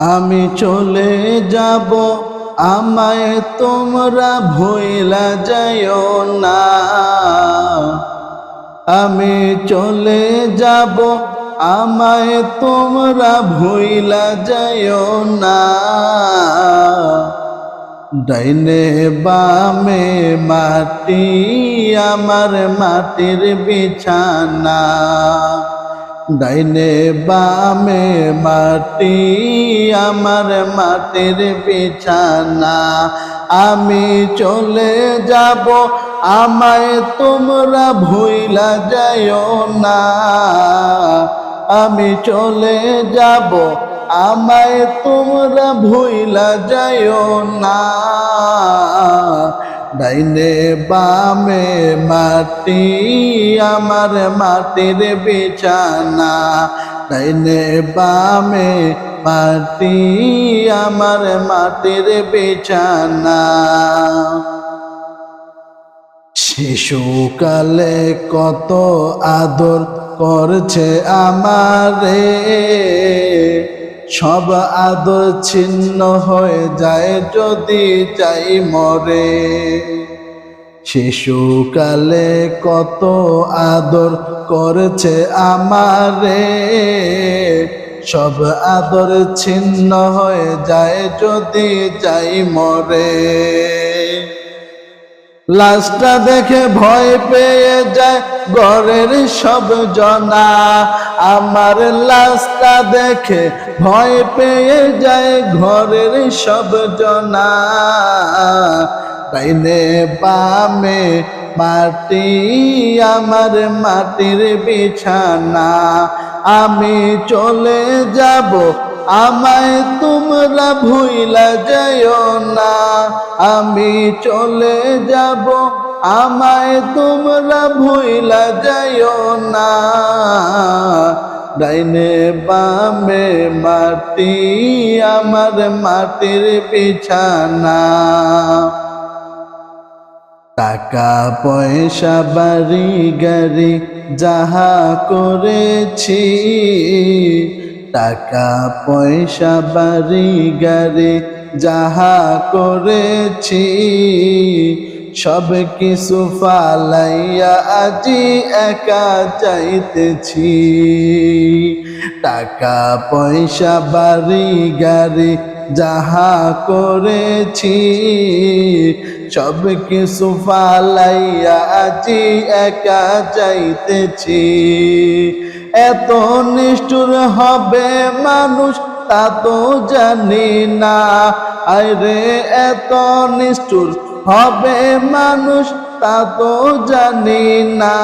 আমি চলে যাব, আমায় তোমরা ভুইলা যাইও না। আমি চলে যাব, আমায় তোমরা ভুইলা যাইও না। ডাইনে বামে মাটি, আমার মাটির বিছানা। ডাইনে বামে মাটি, আমার মাটির বিছানা। আমি চলে যাব, আমায় তোমরা ভুইলা যাইও না। আমি চলে যাব, আমায় তোমরা ভুইলা যাইও না। ডাইনে বামে মাটি, আমার মাটির বিছানা। ডাইনে বামে মাটি, আমার মাটির বিছানা। শিশুকালে কত আদর করছে আমারে। সব আদর ছিন্ন হয়ে যায় যদি চাই মরে। শিশুকালে কত আদর করেছে আমারে। সব আদর ছিন্ন হয়ে যায় যদি যাই মরে। লাশটা দেখে ভয় পেয়ে যায়, ঘরের সব জনা। আমার লাশটা দেখে ভয় পেয়ে যায়, ঘরের সব জনা। ডাইনে বামে মাটি, আমার মাটির বিছানা। আমি চলে যাব আমায় তোমরা ভুইলা যাইও না, আমি চলে যাব। আমায় তোমরা ভুইলা যাইও না, ডাইনে বামে মাটি, আমার মাটির বিছানা। টাকা পয়সা, বাড়ি গাড়ি, যাহা করেছি টাকা পয়সা বাড়ি গাড়ি যাহা করেছি, সব কিছু ফালাইয়া আজি একা চাইতেছি টাকা পয়সা বাড়ি গাড়ি যাহা করেছি, সব কিছু ফালাইয়া আজি একা চাইতেছি এত নিষ্ঠুর হবে মানুষ, তা তো জানি না। আরে এত নিষ্ঠুর হবে মানুষ, তা তো জানি না।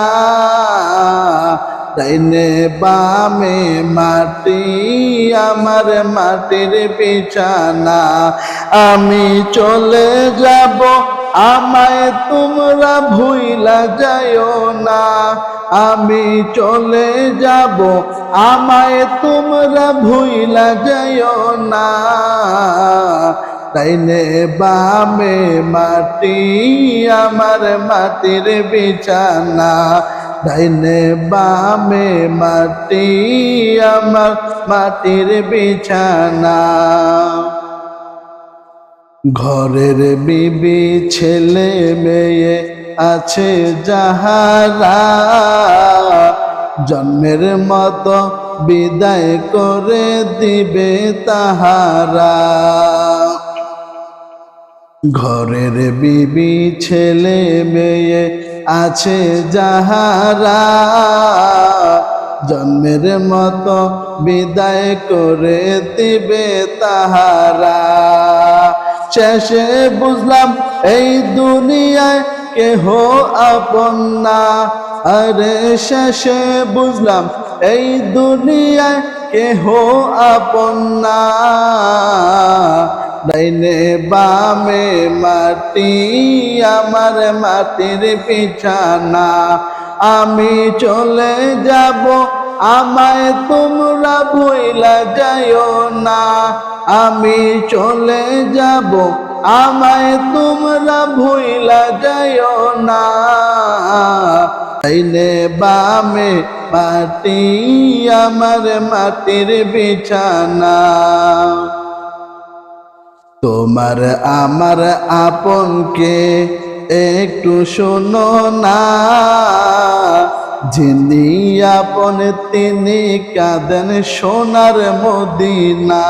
ডাইনে বামে মাটি, আমার মাটির বিছানা। আমি চলে যাব আমায় তোমরা ভুইলা যাইও না, আমি চলে যাব। আমায় তোমরা ভুইলা যাইও না তাইনে বামে মাটি, আমার মাটির বিছানা। ডাইনে বামে মাটি, আমার মাটির বিছানা। ঘরের বিবি, ছেলে, মেয়ে আছে যাহারা। জন্মের মতো বিদায় করে দিবে তাহারা। ঘরের বিবি, ছেলে, মেয়ে আছে যাহারা। জন্মের মতো বিদায় করে দিবে তাহারা। শেষে বুঝলাম, এই দুনিয়ায় কেহ আপন না। আরে শেষে বুঝলাম, এই দুনিয়ায় কেহ আপন না। ডাইনে বামে মাটি, আমার মাটির পিছানা। আমি চলে যাব আমায় তোমরা ভুইলা যাইও না, আমি চলে যাব। আমায় তোমরা ভুইলা যাইও না। আইনে বামে মাটি, আমার মাটির বিছানা। তোমার আমার আপনকে একটু শোনো না। যিনি আপন তিনি কাঁদেন সোনার মদিনা।